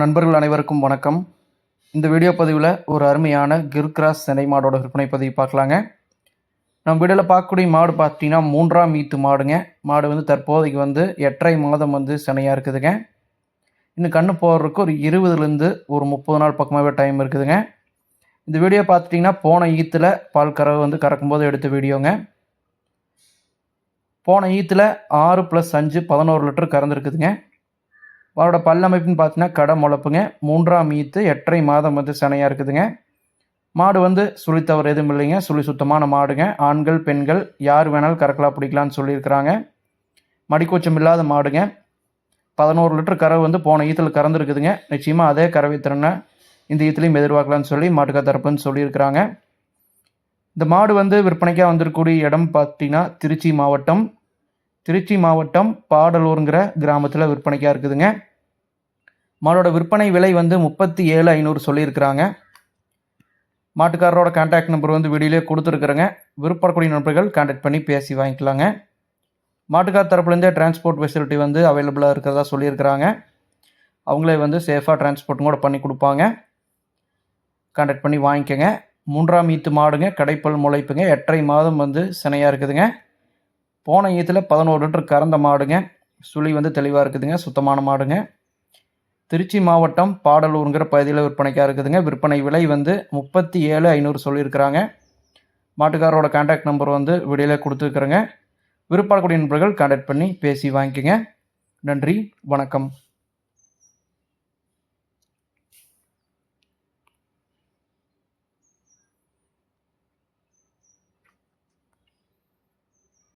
நண்பர்கள் அனைவருக்கும் வணக்கம். இந்த வீடியோ பதிவில் ஒரு அருமையான கிர்கிராஸ் சென்னை மாடோட விற்பனை பதிவு பார்க்கலாங்க. நம்ம வீடியோவில் பார்க்கக்கூடிய மாடு பார்த்தீங்கன்னா மூன்றாம் ஈத்து மாடுங்க. மாடு வந்து தற்போதைக்கு வந்து எட்டரை மாதம் வந்து சென்னையாக இருக்குதுங்க. இன்னும் கண்ணு போடுறதுக்கு ஒரு இருபதுலேருந்து ஒரு முப்பது நாள் பக்கமாகவே டைம் இருக்குதுங்க. இந்த வீடியோ பார்த்துட்டிங்கன்னா போன ஈத்தில் பால் கறவை வந்து கறக்கும்போது எடுத்த வீடியோங்க. போன ஈத்தில் ஆறு ப்ளஸ் அஞ்சு பதினோரு லிட்டர் கறந்துருக்குதுங்க. அவரோட பல்லமைப்புன்னு பார்த்தீங்கன்னா கடை முளப்புங்க. மூன்றாம் ஈத்து எட்டரை மாதம் வந்து சினையாக இருக்குதுங்க. மாடு வந்து சுழித்தவர் எதுவும் இல்லைங்க. சுழி சுத்தமான மாடுங்க. ஆண்கள் பெண்கள் யார் வேணாலும் கறக்கலாம் பிடிக்கலான்னு சொல்லியிருக்கிறாங்க. மடிக்கூச்சம் இல்லாத மாடுங்க. பதினோரு லிட்டர் கறவை வந்து போன ஈத்தில் கறந்துருக்குதுங்க. நிச்சயமாக அதே கறவை திறனை இந்த ஈத்துலையும் எதிர்பார்க்கலான்னு சொல்லி மாட்டுக்கா தரப்புன்னு சொல்லியிருக்கிறாங்க. இந்த மாடு வந்து விற்பனைக்காக வந்திருக்கக்கூடிய இடம் பார்த்தீங்கன்னா திருச்சி மாவட்டம். திருச்சி மாவட்டம் பாடலூருங்கிற கிராமத்தில் விற்பனைக்காக இருக்குதுங்க. மாடோட விற்பனை விலை வந்து முப்பத்தி ஏழு ஐநூறு சொல்லியிருக்கிறாங்க. மாட்டுக்காரரோட கான்டாக்ட் நம்பர் வந்து வீடியோலே கொடுத்துருக்குறேங்க. விருப்பக்கூடிய நண்பர்கள் கான்டாக்ட் பண்ணி பேசி வாங்கிக்கலாங்க. மாட்டுக்கார் தரப்புலேருந்தே டிரான்ஸ்போர்ட் ஃபெசிலிட்டி வந்து அவைலபிளாக இருக்கிறதா சொல்லியிருக்கிறாங்க. அவங்களே வந்து சேஃபாக டிரான்ஸ்போர்ட்டும் கூட பண்ணி கொடுப்பாங்க. கான்டாக்ட் பண்ணி வாங்கிக்கோங்க. மூன்றாம் ஈத்து மாடுங்க கடைப்பல் முளைப்புங்க. எட்டரை மாதம் வந்து சினையாக இருக்குதுங்க. போன ஈத்தில் பதினோரு லிட்டர் கறந்த மாடுங்க. சுழி வந்து தெளிவாக இருக்குதுங்க. சுத்தமான மாடுங்க. திருச்சி மாவட்டம் பாடலூருங்கிற பகுதியில் விற்பனைக்காக இருக்குதுங்க. விற்பனை விலை வந்து முப்பத்தி ஏழு ஐநூறு சொல்லியிருக்கிறாங்க. மாட்டுக்காரரோட கான்டாக்ட் நம்பர் வந்து வெளியில் கொடுத்துருக்குறேங்க. விருப்பக்கூடிய நண்பர்கள் கான்டாக்ட் பண்ணி பேசி வாங்கிக்கோங்க. நன்றி வணக்கம்.